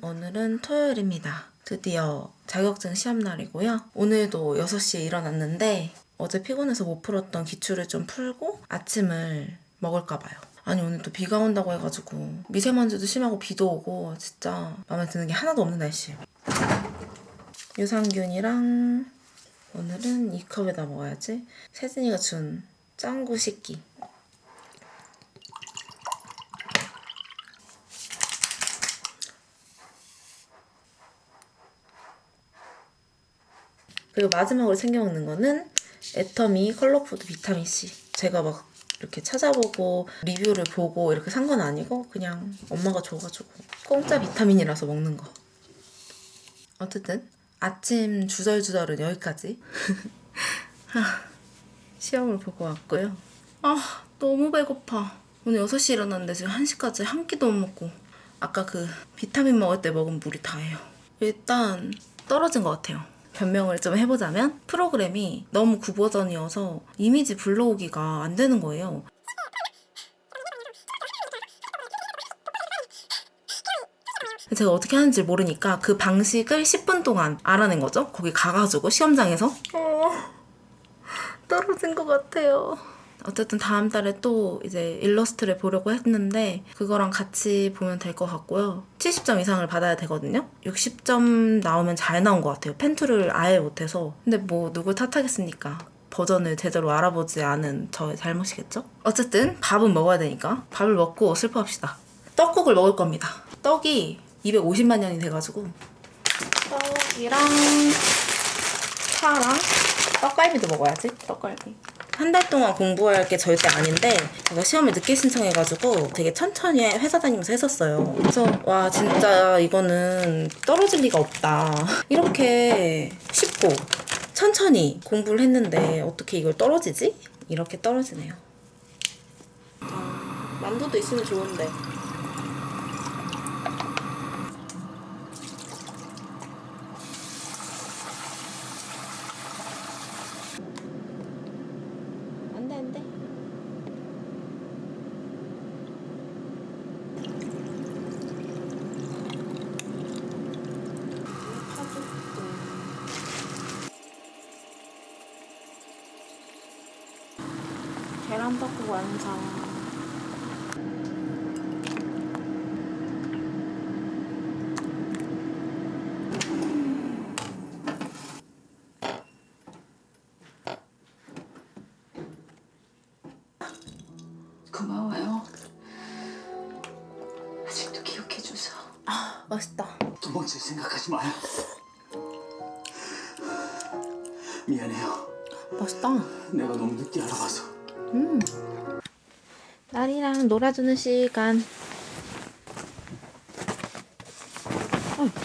오늘은 토요일입니다. 드디어 자격증 시험 날이고요. 오늘도 6시에 일어났는데 어제 피곤해서 못 풀었던 기출을 좀 풀고 아침을 먹을까 봐요. 아니 오늘 또 비가 온다고 해가지고 미세먼지도 심하고 비도 오고 진짜 마음에 드는 게 하나도 없는 날씨예요. 유산균이랑 오늘은 이 컵에다 먹어야지. 세진이가 준 짱구 식기. 그리고 마지막으로 챙겨 먹는 거는 애터미 컬러푸드 비타민 C. 제가 막 이렇게 찾아보고 리뷰를 보고 이렇게 산 건 아니고 그냥 엄마가 줘가지고 공짜 비타민이라서 먹는 거. 어쨌든 아침 주절주절은 여기까지. 하, 시험을 보고 왔고요. 아 너무 배고파. 오늘 6시 일어났는데 지금 1시까지 한 끼도 못 먹고 아까 그 비타민 먹을 때 먹은 물이 다예요. 일단 떨어진 것 같아요. 변명을 좀 해보자면 프로그램이 너무 구버전이어서 이미지 불러오기가 안 되는 거예요. 제가 어떻게 하는지 모르니까 그 방식을 10분 동안 알아낸 거죠. 거기 가가지고 시험장에서. 어, 떨어진 것 같아요. 어쨌든 다음 달에 또 이제 일러스트를 보려고 했는데 그거랑 같이 보면 될 것 같고요. 70점 이상을 받아야 되거든요. 60점 나오면 잘 나온 것 같아요. 펜투를 아예 못해서. 근데 뭐 누굴 탓하겠습니까? 버전을 제대로 알아보지 않은 저의 잘못이겠죠? 어쨌든 밥은 먹어야 되니까 밥을 먹고 슬퍼합시다. 떡국을 먹을 겁니다. 떡이 250만 년이 돼가지고 떡이랑 파랑 떡갈비도 먹어야지. 떡갈비. 한 달 동안 공부할 게 절대 아닌데 제가 시험을 늦게 신청해가지고 되게 천천히 회사 다니면서 했었어요. 그래서 와 진짜 이거는 떨어질 리가 없다. 이렇게 쉽고 천천히 공부를 했는데 어떻게 이걸 떨어지지? 이렇게 떨어지네요. 아, 만두도 있으면 좋은데. 계란떡국 완성. 고마워요. 아직도 기억해줘서. 아 맛있다. 두 번째 생각하지 마요. 미안해요. 맛있다. 내가 너무 늦게 알아봐서. 딸이랑 놀아주는 시간. 어이.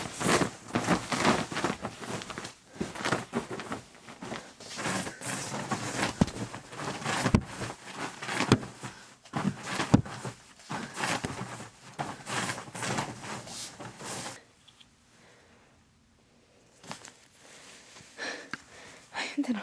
아, 힘들어.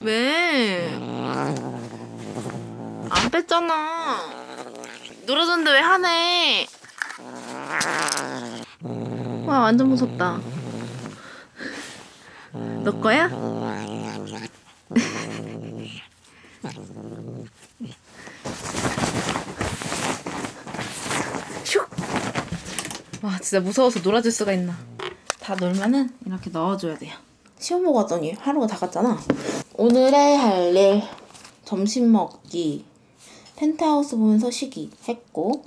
왜? 안 뺐잖아. 놀아줬는데 왜 하네? 와 완전 무섭다. 너 거야? 슉! 와 진짜 무서워서 놀아줄 수가 있나? 다 놀면은 이렇게 넣어줘야 돼요. 시험 보고 왔더니 하루가 다 갔잖아. 오늘의 할 일 점심 먹기 펜트하우스 보면서 쉬기 했고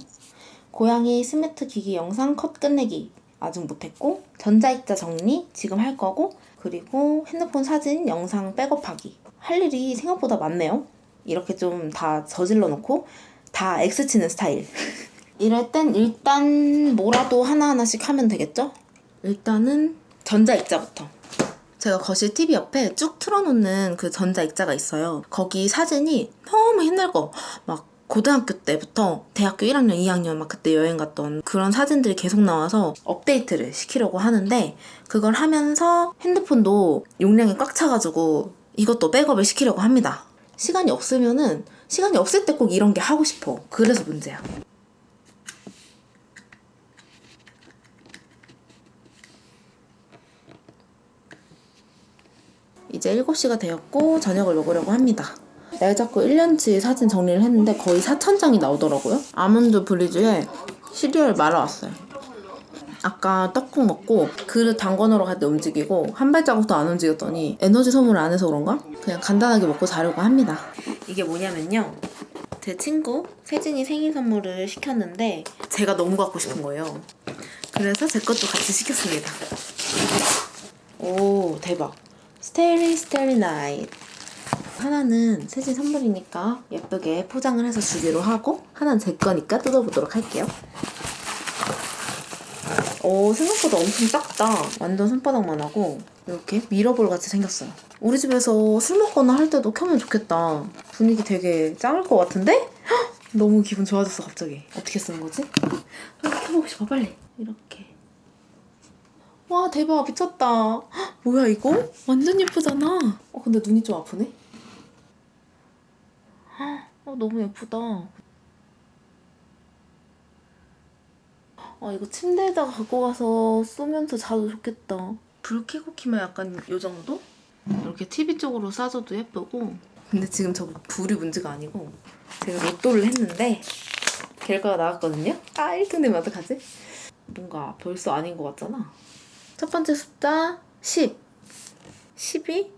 고양이 스매트 기기 영상 컷 끝내기 아직 못했고 전자입자 정리 지금 할 거고 그리고 핸드폰 사진 영상 백업하기 할 일이 생각보다 많네요. 이렇게 좀 다 저질러 놓고 다 X 치는 스타일. 이럴 땐 일단 뭐라도 하나하나씩 하면 되겠죠? 일단은 전자입자부터. 제가 거실 TV 옆에 쭉 틀어놓는 그 전자 액자가 있어요. 거기 사진이 너무 옛날 거, 막 고등학교 때부터 대학교 1학년, 2학년 막 그때 여행 갔던 그런 사진들이 계속 나와서 업데이트를 시키려고 하는데 그걸 하면서 핸드폰도 용량이 꽉 차가지고 이것도 백업을 시키려고 합니다. 시간이 없으면은 시간이 없을 때 꼭 이런 게 하고 싶어. 그래서 문제야. 이제 7시가 되었고 저녁을 먹으려고 합니다. 날 잡고 1년치 사진 정리를 했는데 거의 4,000장이 나오더라고요. 아몬드 브리즈에 시리얼 말아 왔어요. 아까 떡국 먹고 그릇 당건으로 갈때 움직이고 한 발자국도 안 움직였더니 에너지 소모를 안 해서 그런가? 그냥 간단하게 먹고 자려고 합니다. 이게 뭐냐면요. 제 친구 세진이 생일 선물을 시켰는데 제가 너무 갖고 싶은 거예요. 그래서 제 것도 같이 시켰습니다. 오 대박. 스테리 스테리 나잇. 하나는 세진 선물이니까 예쁘게 포장을 해서 주기로 하고 하나는 제 거니까 뜯어보도록 할게요. 오 생각보다 엄청 작다. 완전 손바닥만 하고 이렇게 미러볼 같이 생겼어요. 우리 집에서 술 먹거나 할 때도 켜면 좋겠다. 분위기 되게 짱을 것 같은데? 헉! 너무 기분 좋아졌어 갑자기. 어떻게 쓰는 거지? 이렇게 켜보고 싶어 빨리. 이렇게. 와 대박 미쳤다. 헉, 뭐야 이거? 완전 예쁘잖아. 어 근데 눈이 좀 아프네. 헉, 어 너무 예쁘다. 아 이거 침대에다가 갖고 가서 쏘면서 자도 좋겠다. 불 켜고 키면 약간 요 정도? 이렇게 TV 쪽으로 쏴줘도 예쁘고. 근데 지금 저 불이 문제가 아니고 제가 로또를 했는데 결과가 나왔거든요. 아 1등 되면 어떡하지? 뭔가 벌써 아닌 것 같잖아. 첫 번째 숫자 10. 10이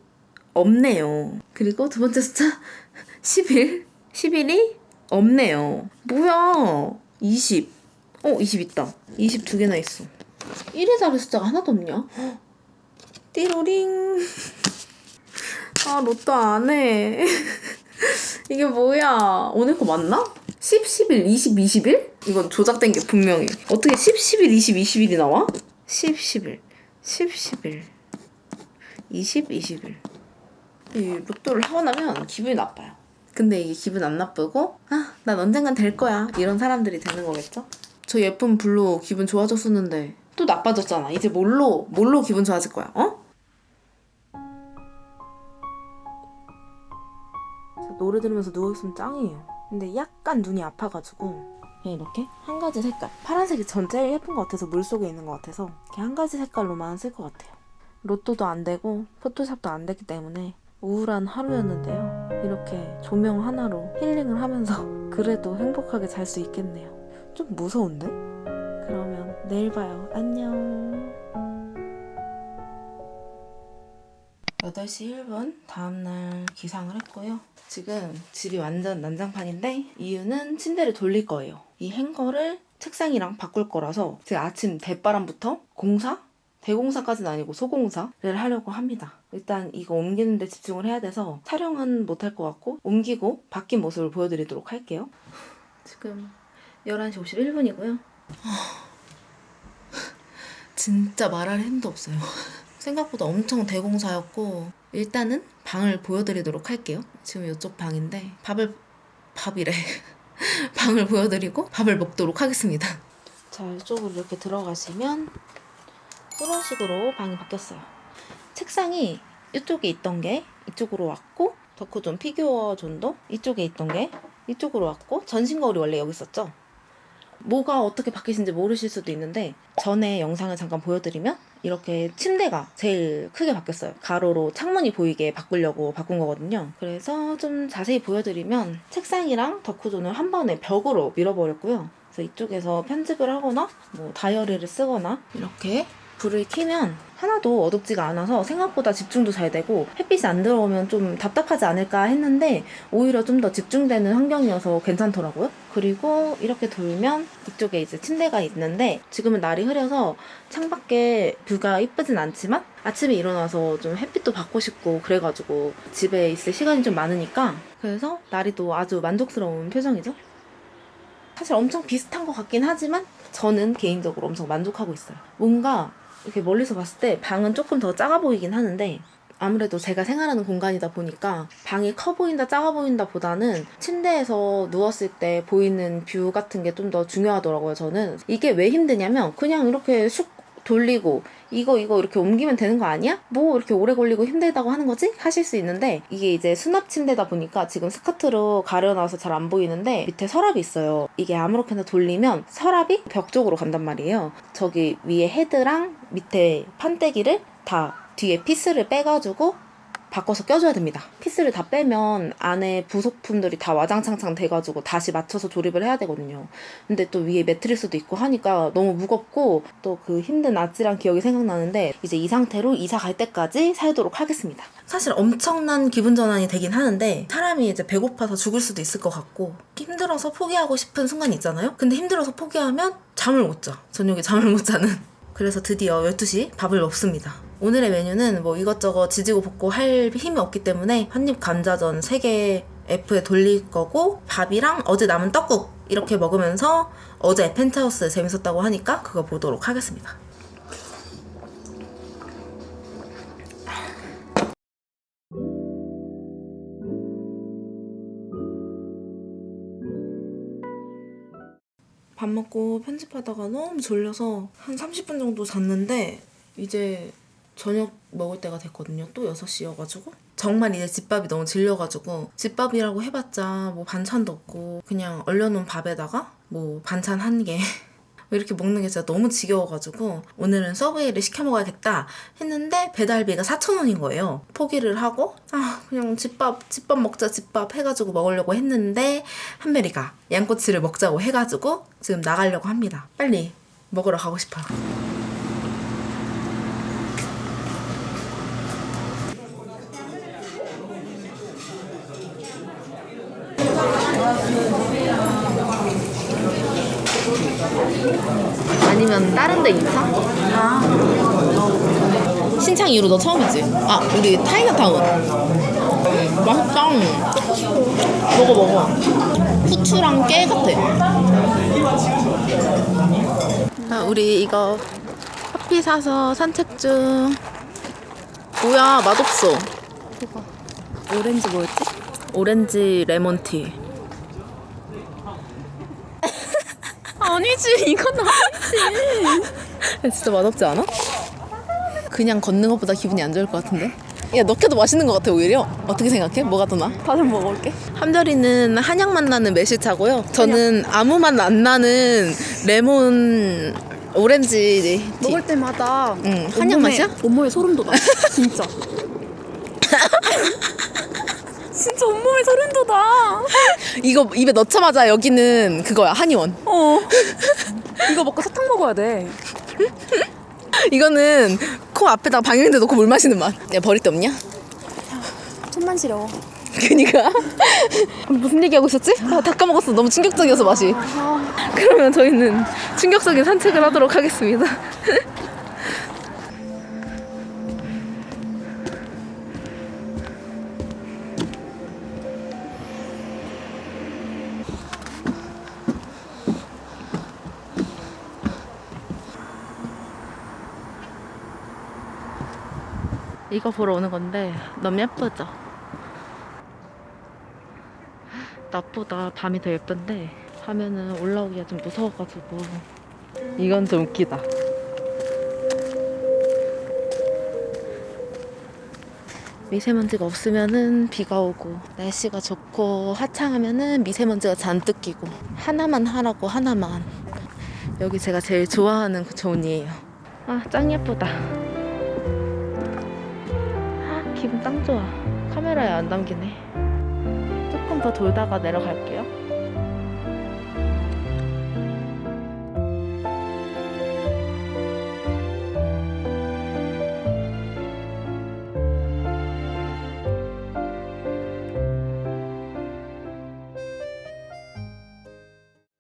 없네요. 그리고 두 번째 숫자 11. 11이 없네요. 뭐야? 20. 어, 20 있다. 20 두 개나 있어. 1의 자리 숫자가 하나도 없냐? 헉. 띠로링. 아, 로또 안 해. 이게 뭐야? 오늘 거 맞나? 10, 11, 20, 21? 이건 조작된 게 분명해. 어떻게 10, 11, 20, 21이 나와? 10, 11, 10, 11, 20, 21. 이 로또를 하고 나면 기분이 나빠요. 근데 이게 기분 안 나쁘고 아, 난 언젠간 될 거야. 이런 사람들이 되는 거겠죠? 저 예쁜 불로 기분 좋아졌었는데 또 나빠졌잖아. 이제 뭘로 뭘로 기분 좋아질 거야? 어? 저 노래 들으면서 누워있으면 짱이에요. 근데 약간 눈이 아파가지고 이렇게 한 가지 색깔 파란색이 전 제일 예쁜 것 같아서 물속에 있는 것 같아서 이렇게 한 가지 색깔로만 쓸 것 같아요. 로또도 안 되고 포토샵도 안 됐기 때문에 우울한 하루였는데요. 이렇게 조명 하나로 힐링을 하면서 그래도 행복하게 잘 수 있겠네요. 좀 무서운데? 그러면 내일 봐요. 안녕. 8시 1분 다음날 기상을 했고요. 지금 집이 완전 난장판인데 이유는 침대를 돌릴 거예요. 이 행거를 책상이랑 바꿀 거라서 제가 아침 대바람부터 공사? 대공사까지는 아니고 소공사를 하려고 합니다. 일단 이거 옮기는데 집중을 해야 돼서 촬영은 못할 것 같고 옮기고 바뀐 모습을 보여드리도록 할게요. 지금 11시 51분이고요. 진짜 말할 힘도 없어요. 생각보다 엄청 대공사였고 일단은 방을 보여드리도록 할게요. 지금 이쪽 방인데 밥을 밥이래. 방을 보여드리고 밥을 먹도록 하겠습니다. 자 이쪽으로 이렇게 들어가시면 이런 식으로 방이 바뀌었어요. 책상이 이쪽에 있던 게 이쪽으로 왔고 덕후존 피규어 존도 이쪽에 있던 게 이쪽으로 왔고 전신 거울이 원래 여기 있었죠. 뭐가 어떻게 바뀌신지 모르실 수도 있는데 전에 영상을 잠깐 보여드리면 이렇게 침대가 제일 크게 바뀌었어요. 가로로 창문이 보이게 바꾸려고 바꾼 거거든요. 그래서 좀 자세히 보여드리면 책상이랑 덕후존을 한 번에 벽으로 밀어버렸고요. 그래서 이쪽에서 편집을 하거나 뭐 다이어리를 쓰거나 이렇게 불을 켜면 하나도 어둡지가 않아서 생각보다 집중도 잘 되고 햇빛이 안 들어오면 좀 답답하지 않을까 했는데 오히려 좀 더 집중되는 환경이어서 괜찮더라고요. 그리고 이렇게 돌면 이쪽에 이제 침대가 있는데 지금은 날이 흐려서 창밖에 뷰가 이쁘진 않지만 아침에 일어나서 좀 햇빛도 받고 싶고 그래가지고 집에 있을 시간이 좀 많으니까 그래서 날이 또 아주 만족스러운 표정이죠. 사실 엄청 비슷한 것 같긴 하지만 저는 개인적으로 엄청 만족하고 있어요. 뭔가 이렇게 멀리서 봤을 때 방은 조금 더 작아 보이긴 하는데 아무래도 제가 생활하는 공간이다 보니까 방이 커 보인다 작아 보인다 보다는 침대에서 누웠을 때 보이는 뷰 같은 게 좀 더 중요하더라고요 저는. 이게 왜 힘드냐면 그냥 이렇게 슉 돌리고 이거 이거 이렇게 옮기면 되는 거 아니야? 뭐 이렇게 오래 걸리고 힘들다고 하는 거지? 하실 수 있는데 이게 이제 수납 침대다 보니까 지금 스커트로 가려놔서 잘 안 보이는데 밑에 서랍이 있어요. 이게 아무렇게나 돌리면 서랍이 벽 쪽으로 간단 말이에요. 저기 위에 헤드랑 밑에 판때기를 다 뒤에 피스를 빼가지고 바꿔서 껴줘야 됩니다. 피스를 다 빼면 안에 부속품들이 다 와장창창 돼가지고 다시 맞춰서 조립을 해야 되거든요. 근데 또 위에 매트리스도 있고 하니까 너무 무겁고 또 그 힘든 아찔한 기억이 생각나는데 이제 이 상태로 이사 갈 때까지 살도록 하겠습니다. 사실 엄청난 기분 전환이 되긴 하는데 사람이 이제 배고파서 죽을 수도 있을 것 같고 힘들어서 포기하고 싶은 순간이 있잖아요. 근데 힘들어서 포기하면 잠을 못 자. 저녁에 잠을 못 자는. 그래서 드디어 12시 밥을 먹습니다. 오늘의 메뉴는 뭐 이것저것 지지고 볶고 할 힘이 없기 때문에 한입 감자전 3개 F에 돌릴 거고 밥이랑 어제 남은 떡국 이렇게 먹으면서 어제 펜트하우스 재밌었다고 하니까 그거 보도록 하겠습니다. 밥 먹고 편집하다가 너무 졸려서 한 30분 정도 잤는데 이제 저녁 먹을 때가 됐거든요. 또 6시여가지고. 정말 이제 집밥이 너무 질려가지고 집밥이라고 해봤자 뭐 반찬도 없고 그냥 얼려놓은 밥에다가 뭐 반찬 한 개. 이렇게 먹는 게 진짜 너무 지겨워가지고 오늘은 서브웨이를 시켜 먹어야겠다 했는데 배달비가 4,000원인 거예요. 포기를 하고 아 그냥 집밥 집밥 먹자 집밥 해가지고 먹으려고 했는데 한별이가 양꼬치를 먹자고 해가지고 지금 나가려고 합니다. 빨리 먹으러 가고 싶어요. 아니면 다른 데? 아. 신창 이후로 너 처음이지? 아, 우리 타이나타운. 맛있다. 먹어, 먹어. 후추랑 깨 같아. 아, 우리 이거 커피 사서 산책 중. 뭐야, 맛없어. 오렌지 뭐였지? 오렌지 레몬티. 아니지 이건 아니지. 진짜 맛없지 않아? 그냥 걷는 것보다 기분이 안 좋을 것 같은데? 야, 넣게도 맛있는 것 같아, 오히려. 어떻게 생각해? 뭐가 더 나? 다시 먹어볼게. 함별이는 한약 맛 나는 매실차고요. 저는 아무 맛 안 나는 레몬 오렌지 티. 먹을 때마다 응, 한약 맛이야? 온몸에 소름 돋아. 진짜. 진짜 온몸에 소름 돋아. 이거 입에 넣자마자 여기는 그거야 한의원. 어. 이거 먹고 사탕 먹어야 돼. 이거는 코 앞에다가 방향제 놓고 물 마시는 맛. 야 버릴 데 없냐? 시려워. 그니까 무슨 얘기하고 있었지? 아, 다 까먹었어. 너무 충격적이어서 맛이. 그러면 저희는 충격적인 산책을 하도록 하겠습니다. 이거 보러 오는 건데 너무 예쁘죠? 낮보다 밤이 더 예쁜데 하면은 올라오기가 좀 무서워가지고 이건 좀 웃기다. 미세먼지가 없으면은 비가 오고 날씨가 좋고 화창하면은 미세먼지가 잔뜩 끼고 하나만 하라고 하나만 여기 제가 제일 좋아하는 그 존이에요. 아 짱 예쁘다. 좋아. 카메라에 안 담기네. 조금 더 돌다가 내려갈게요.